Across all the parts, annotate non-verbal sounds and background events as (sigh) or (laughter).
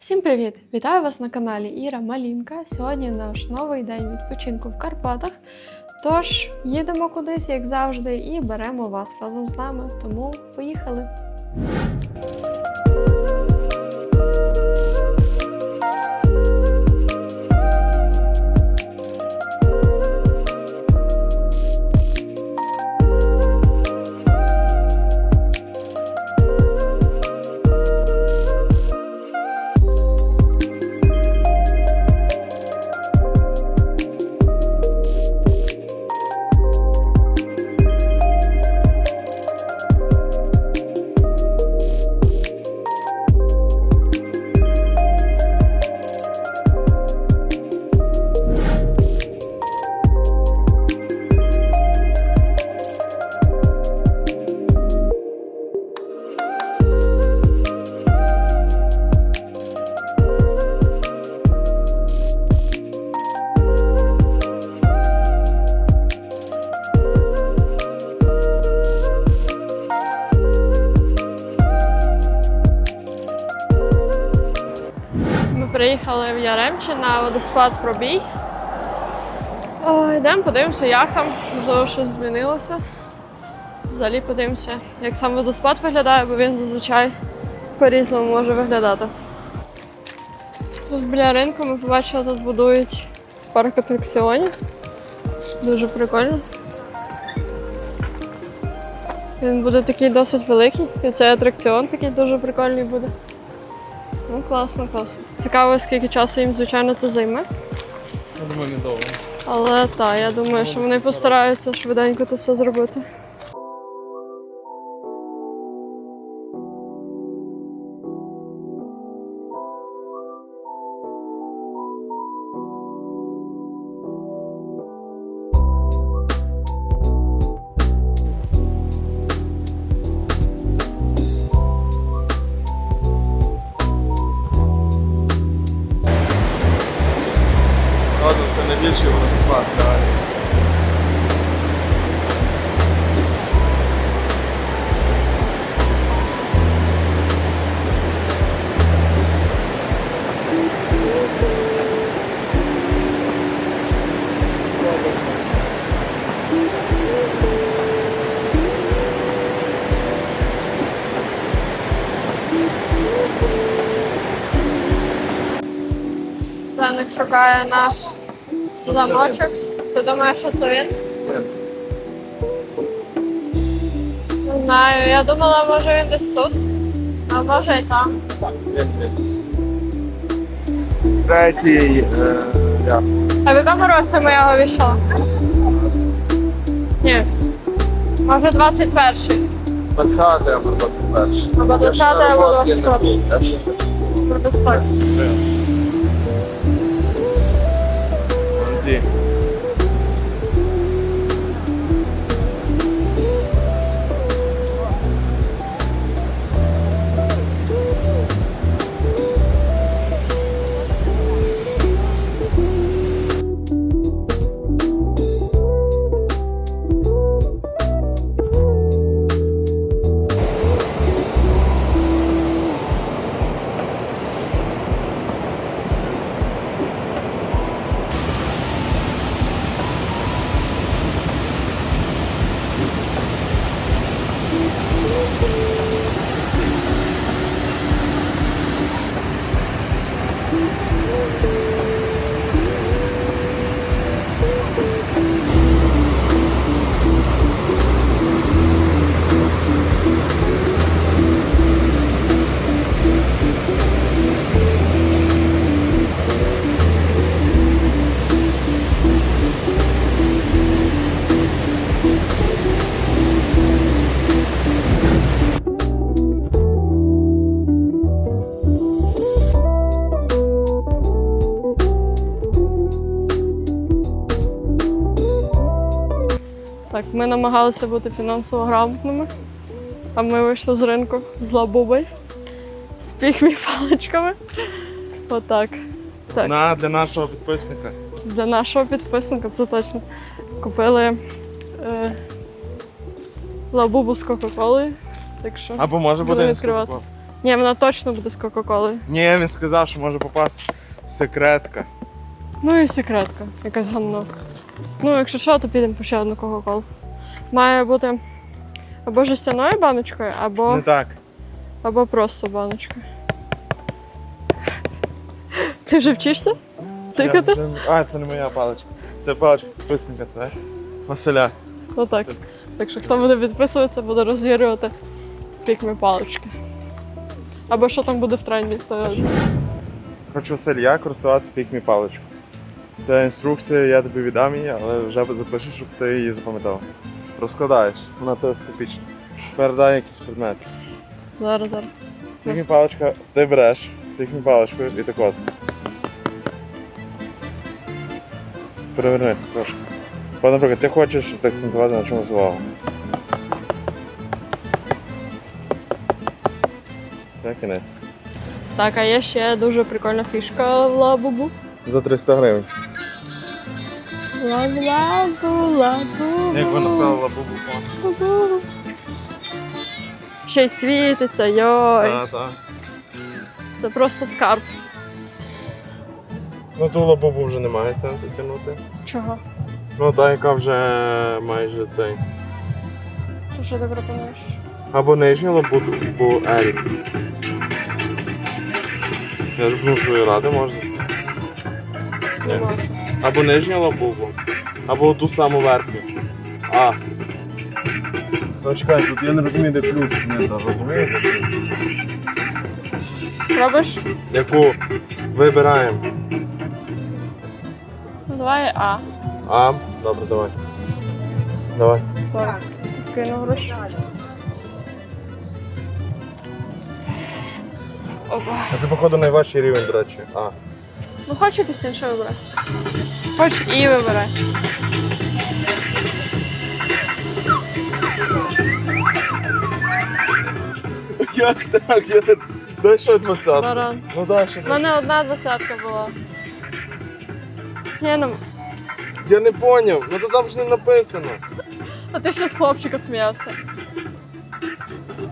Всім привіт! Вітаю вас на каналі Іра Малінка. Сьогодні наш новий день відпочинку в Карпатах. Тож їдемо кудись, як завжди, і беремо вас разом з нами. Тому поїхали! Приїхали в Яремче на водоспад пробій. Йдемо, подивимося, як там, можливо, щось змінилося. Взагалі подивимося, як сам водоспад виглядає, бо він зазвичай по-різному може виглядати. Тут біля ринку ми побачили, тут будують парк атракціонів. Дуже прикольно. Він буде такий досить великий, і цей атракціон такий дуже прикольний буде. Ну, класно, класно. Цікаво, скільки часу їм, звичайно, це займе. Я думаю, недовго. Але так, я думаю, що вони постараються швиденько це все зробити. Шукає наш замочок. Ти думаєш, що це він? Не знаю, я думала, може він десь тут, а може і там. Третій, е, я. А в якому році ми його вішали? Ні. Може 21-й. 20 або 21. Або 20 або 21. Буде ми намагалися бути фінансово грамотними, а ми вийшли з ринку з лабубой, з пігмі паличками. Отак. Так. На, для нашого підписника. Для нашого підписника це точно. Купили е, лабубу з Кока-Колою. Так що Або може буде відкривати. Ні, вона точно буде з Кока-Колою. Ні, він сказав, що може попасти секретка. Ну і секретка, якась гамно. Ну, якщо що, то підемо по ще одну Кока-Колу. Має бути або жестяною баночкою, або, Не так. або просто баночкою. Ти вже вчишся? Тикати? Я вже- А, це не моя паличка. Це паличка підписника, це Василя. Отак. Це- Так що хто буде підписуватися, буде розігрувати пікмі палички. Або що там буде в тренді, то Хочу Василь, як користуватися пікмі паличкою. Це інструкція, я тобі віддам її, але вже запишеш, щоб ти її запам'ятав. Розкладаєш, вона телескопічна. Передай якийсь предмет. зараз, зараз. Пікмі паличка, ти береш пікмі паличкою і так от. Переверни трошки. Бо, наприклад, ти хочеш заакцентувати на чомусь увагу. Це кінець. Так, а є ще дуже прикольна фішка в лабубу. За 300 гривень. Як вона спала бубу. Лабу. Ще й світиться, йой. Так, так. Це просто скарб. Ну ту лабубу вже немає сенсу тягнути. Чого? Ну та, яка вже майже цей. То що ти пропонуєш? Або нижню лабубу, типу L. Я ж думаю, що і ради можна. Не Ні. Або нижню лабубу, або ту саму верхню. А. Ну чекай, тут я не розумію, де ключ. Ні, та розумію, де ключ. Пробуєш? Яку вибираємо. Ну давай А. А, добре, давай. Давай. Сорок. Кину гроші. Опа. А це, походу, найважчий рівень, до речі. А. Ну хоч якийсь інший вибирай. Хоч і вибирай. Як так? Я... Дай ще двадцятку. Баран. Ну дай ще У мене одна двадцятка була. Ні, ну, Я не поняв, ну то там ж не написано. а ти ще з хлопчика сміявся.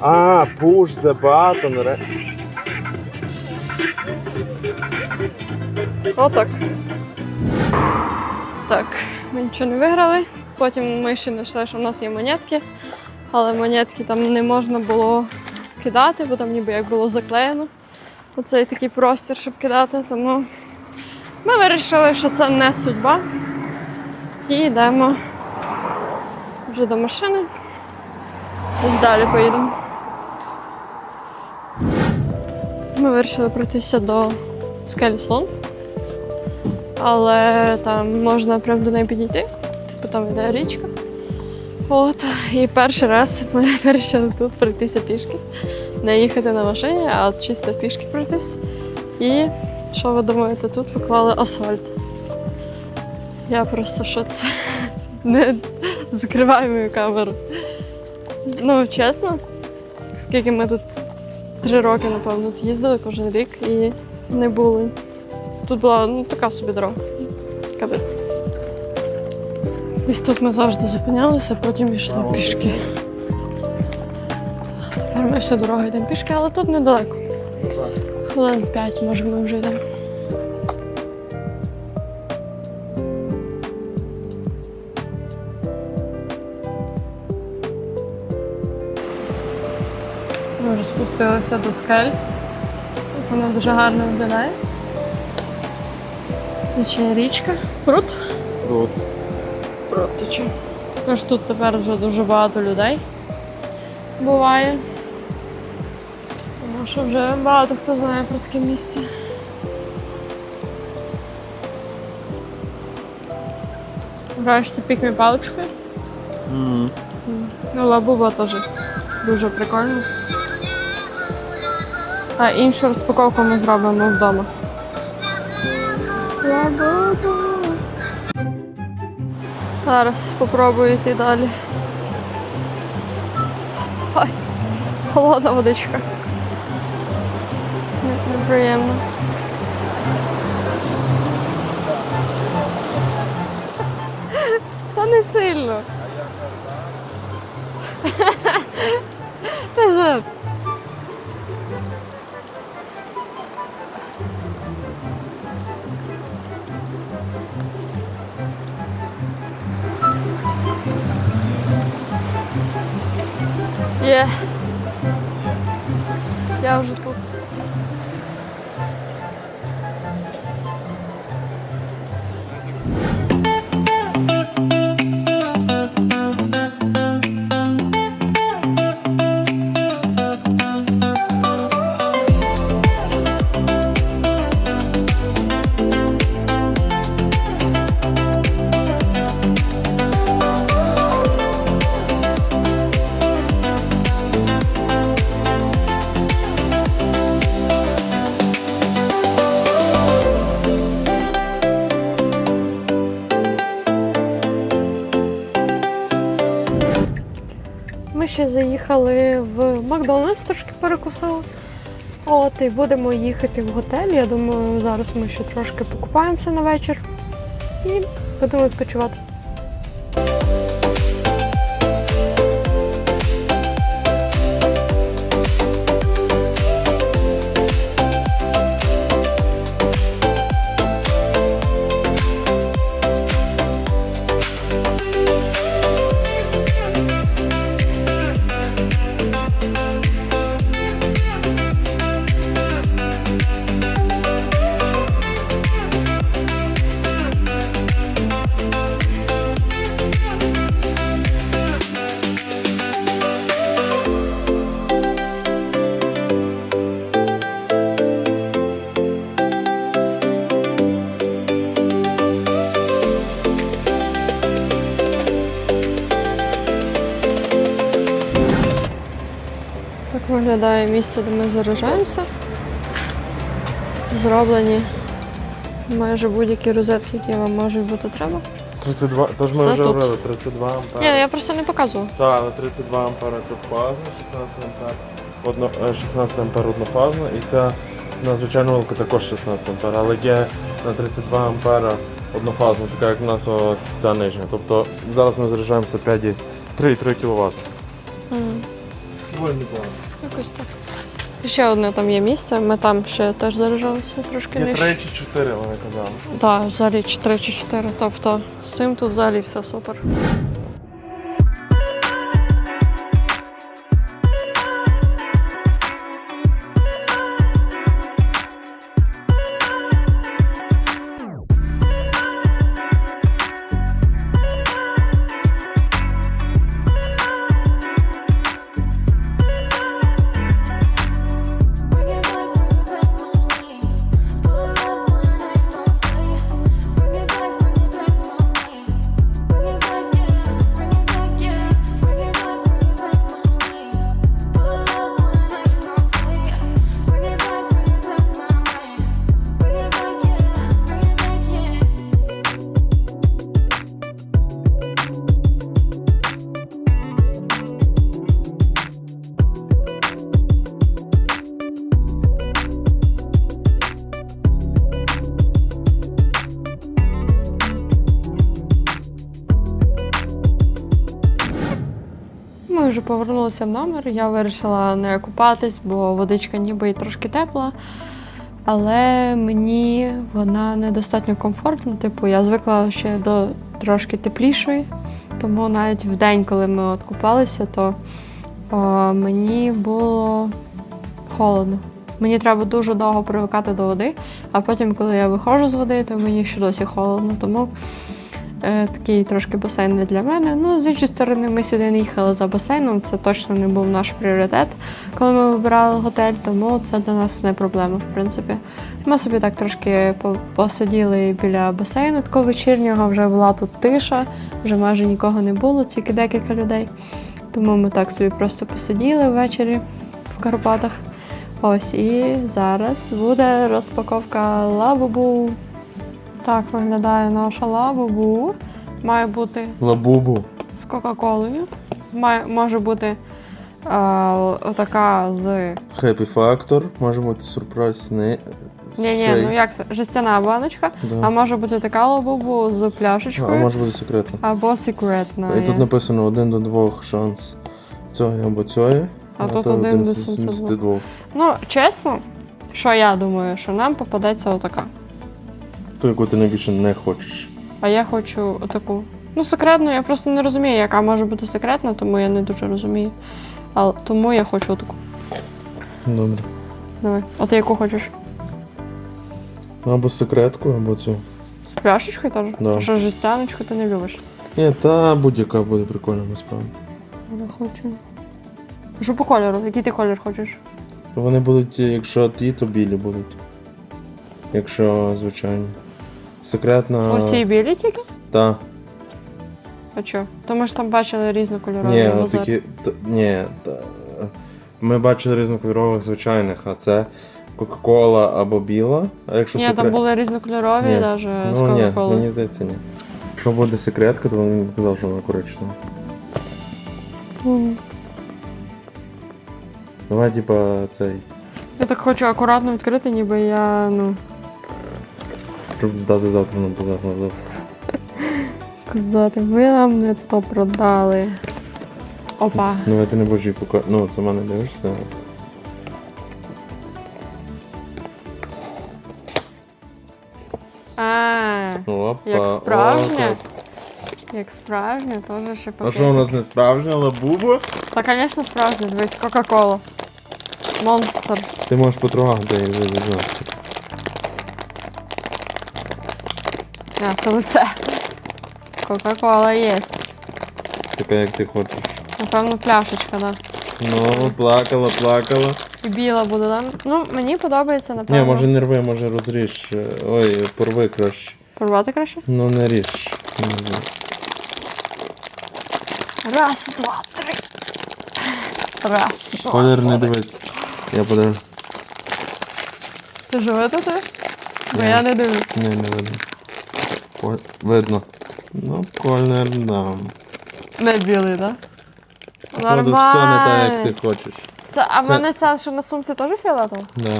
А, push the button. ре- Отак. Так, ми нічого не виграли. Потім ми ще знайшли, що в нас є монетки, але монетки там не можна було кидати, бо там ніби як було заклеєно. Оцей такий простір, щоб кидати. Тому ми вирішили, що це не судьба. І йдемо вже до машини. Десь далі поїдемо. Ми вирішили пройтися до скелі слон. Але там можна прямо до неї підійти. Типу там йде річка. От. І перший раз ми (laughs) вирішили тут пройтися пішки. Не їхати на машині, а чисто пішки пройтись. І що ви думаєте, тут поклали асфальт. Я просто що це (laughs) не закриваю мою камеру. Ну, чесно, скільки ми тут три роки, напевно, їздили кожен рік і не були. Тут була ну, така собі дорога. Капець. Десь тут ми завжди зупинялися, потім йшли пішки. Тепер ми всю дорогу йдемо пішки, але тут недалеко. Хвилин 5, може, ми вже йдемо. Ми вже спустилися до скель. Вона дуже гарно виглядає. Тече річка. Пруд. Тут. Пруд тече. Тож тут тепер вже дуже багато людей буває. Тому що вже багато хто знає про таке місце. Граєш це пікмі паличкою. Mm. Ну, лабуба теж дуже прикольно. А іншу розпаковку ми зробимо вдома. Зараз спробую йти далі. Ой, холодна водичка. Неприємно. Та не сильно. (laughs) Та Є. Я вже заїхали в Макдональдс, трошки перекусили. От, і будемо їхати в готель. Я думаю, зараз ми ще трошки покупаємося на вечір і будемо відпочивати. Виглядає місце, де ми заражаємося. Зроблені майже будь-які розетки, які вам можуть бути треба. 32, тож ми Все вже тут. говорили, 32 ампер. Ні, я просто не показувала. Так, але 32 ампера трьохфазна, 16 ампер, одно, е, 16 ампер однофазна і ця на звичайну вилку також 16 ампер, але є на 32 ампера однофазна, така як у нас ось ця нижня. Тобто зараз ми заряджаємося 5,3 кВт. Доволі непогано. Якось так. Ще одне там є місце, ми там ще теж заряджалися трошки Є нижче. 3 чи чотири, вони казали. Так, взагалі 3 чи 4. Тобто з цим тут взагалі все супер. Ми вже повернулися в номер. Я вирішила не купатись, бо водичка ніби і трошки тепла. Але мені вона недостатньо комфортна. Типу, я звикла ще до трошки теплішої. Тому навіть в день, коли ми от купалися, то о, мені було холодно. Мені треба дуже довго привикати до води, а потім, коли я виходжу з води, то мені ще досі холодно. Тому такий трошки басейн не для мене. Ну, з іншої сторони, ми сюди не їхали за басейном. Це точно не був наш пріоритет, коли ми вибирали готель, тому це для нас не проблема, в принципі. Ми собі так трошки по- посиділи біля басейну, такого вечірнього вже була тут тиша, вже майже нікого не було, тільки декілька людей. Тому ми так собі просто посиділи ввечері в Карпатах. Ось і зараз буде розпаковка лабубу. Так виглядає наша лабубу. Має бути Лабубу. з Кока-Колою. Може бути а, отака з. Happy Factor, може бути сюрприз не. Ні, ні, ну як це? Жестяна баночка. Да. А може бути така лабубу з А може бути секретно. Або секретна. І тут написано один до двох шанс цього або цього. А тут один до 72. Ну, чесно, що я думаю, що нам попадеться отака. Ту, яку ти найбільше не хочеш. А я хочу отаку. Ну, секретну, я просто не розумію, яка може бути секретна, тому я не дуже розумію. А тому я хочу таку. Добре. Давай. А ти яку хочеш? Або секретку, або цю. З пляшечкою теж? Да. Що жестяночку ти не любиш? Ні, та будь-яка буде прикольна насправді. Я не хочу. Що по кольору? Який ти колір хочеш? Вони будуть, якщо ті, то білі будуть. Якщо звичайні. Секретна. Оці білі тільки? Та. А чо? То ми ж там бачили різнокольорові Ні, базар. такі. Та, ні, та, ми бачили різнокольорових звичайних, а це Кока-Кола або біла. А якщо Ні, секрет... там були різнокольорові, Ні. навіть з Ну ні, Кока-Коли. мені здається, ні. Якщо буде секретка, то він казав, що вона коричнева. Давай, типа, цей, Я так хочу акуратно відкрити, ніби я, ну, щоб здати завтра на базар на завтра. сказати, ви нам не то продали. Опа. Давай ти не її пока. Ну, сама не дивишся. А, Опа. як справжня. о, Як справжня, теж ще. А що у нас не справжня лабуба? Та, звісно, справжня, дивись, Кока-Кола. Монстерс. Ти можеш потрогати і вже дізнатися. Це лице. Кока-Кола є. Така, як ти хочеш. Напевно, пляшечка, да. Ну, плакала, плакала. І біла буде, да? Ну, мені подобається, напевно. Ні, може не рви, може розріж. е, Ой, порви краще. Порвати краще? Ну не ріж. Не знаю. Раз, два, три. Раз. два, Колір не три. дивись. Я подивлюсь. Ти живе тут? Бо я не дивлюсь. Не, не видно. Видно. Ну, колір дам. Не білий, так? Да? Походу, все не так, як ти хочеш. Та, а в Це- мене ця, що на сумці теж фіолетова? Да.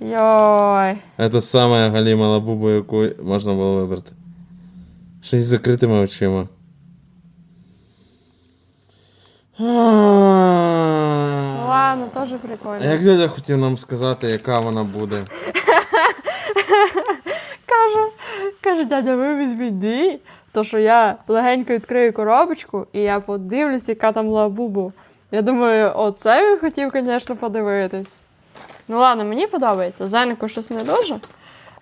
Йой. Це саме галіма лабуба, яку можна було вибрати. Ще й з закритими очима. Ну ладно, теж А як дядя хотів нам сказати, яка вона буде? (laughs) Каже, каже, дядя, ви візьміть дві, то що я легенько відкрию коробочку і я подивлюсь, яка там лабубу. Я думаю, оце він хотів, звісно, подивитись. Ну ладно, мені подобається. Зенику щось не дуже,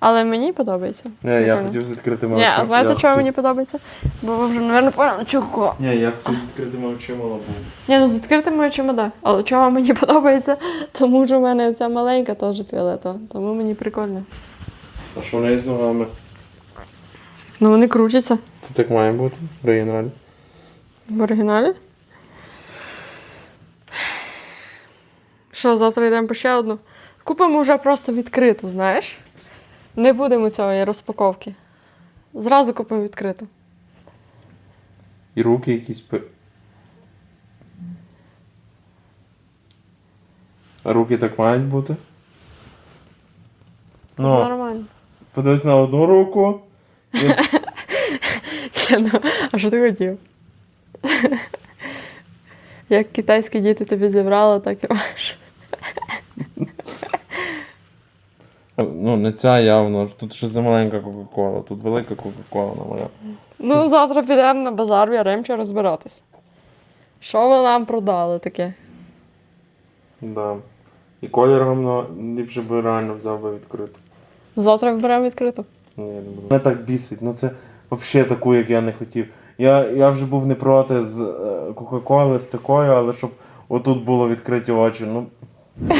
але мені подобається. Ні, я хотів з відкритими Ні, очима. а знаєте, чого мені подобається? Бо ви вже, мабуть, поняли, чого. Ні, я хотів з відкритими очима лабубу. Ні, ну з відкритими очима, да. Але чого мені (laughs) подобається? Тому що в мене ця маленька теж фіолетова. Тому мені прикольно. А що в неї з ногами? Ну вони крутяться Це так має бути в оригіналі. в оригіналі. Що, завтра йдемо по ще одну? Купимо вже просто відкриту, знаєш? Не будемо цієї розпаковки. Зразу купимо відкриту. І руки якісь. пи- А руки так мають бути? Ну, Нормально. подивись на одну руку. Ну, а що ти хотів? Як китайські діти тобі зібрали, так і маєш. Ну, не ця явно. Тут ще замаленька Кока-Кола, тут велика Кока-Кола на моя. Ну, завтра підемо на базар в Яремче розбиратись. Що ви нам продали таке? Да. І колір гамно ліпше би реально взяв би відкрито. Завтра виберемо відкрито. Ні, не буду. Мене так бісить. Ну це взагалі таку, як я не хотів. Я, я вже був не проти з е, Кока-Коли, з такою, але щоб отут було відкриті очі, ну. (laughs)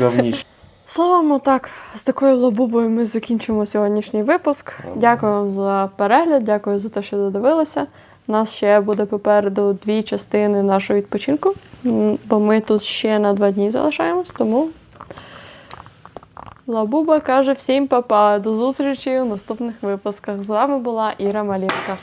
Говніше. Словом, отак, з такою лабубою ми закінчимо сьогоднішній випуск. Дякую вам за перегляд, дякую за те, що додивилися. У нас ще буде попереду дві частини нашого відпочинку, бо ми тут ще на два дні залишаємось, тому Лабуба каже всім па-па. До зустрічі у наступних випусках. З вами була Іра Малінка.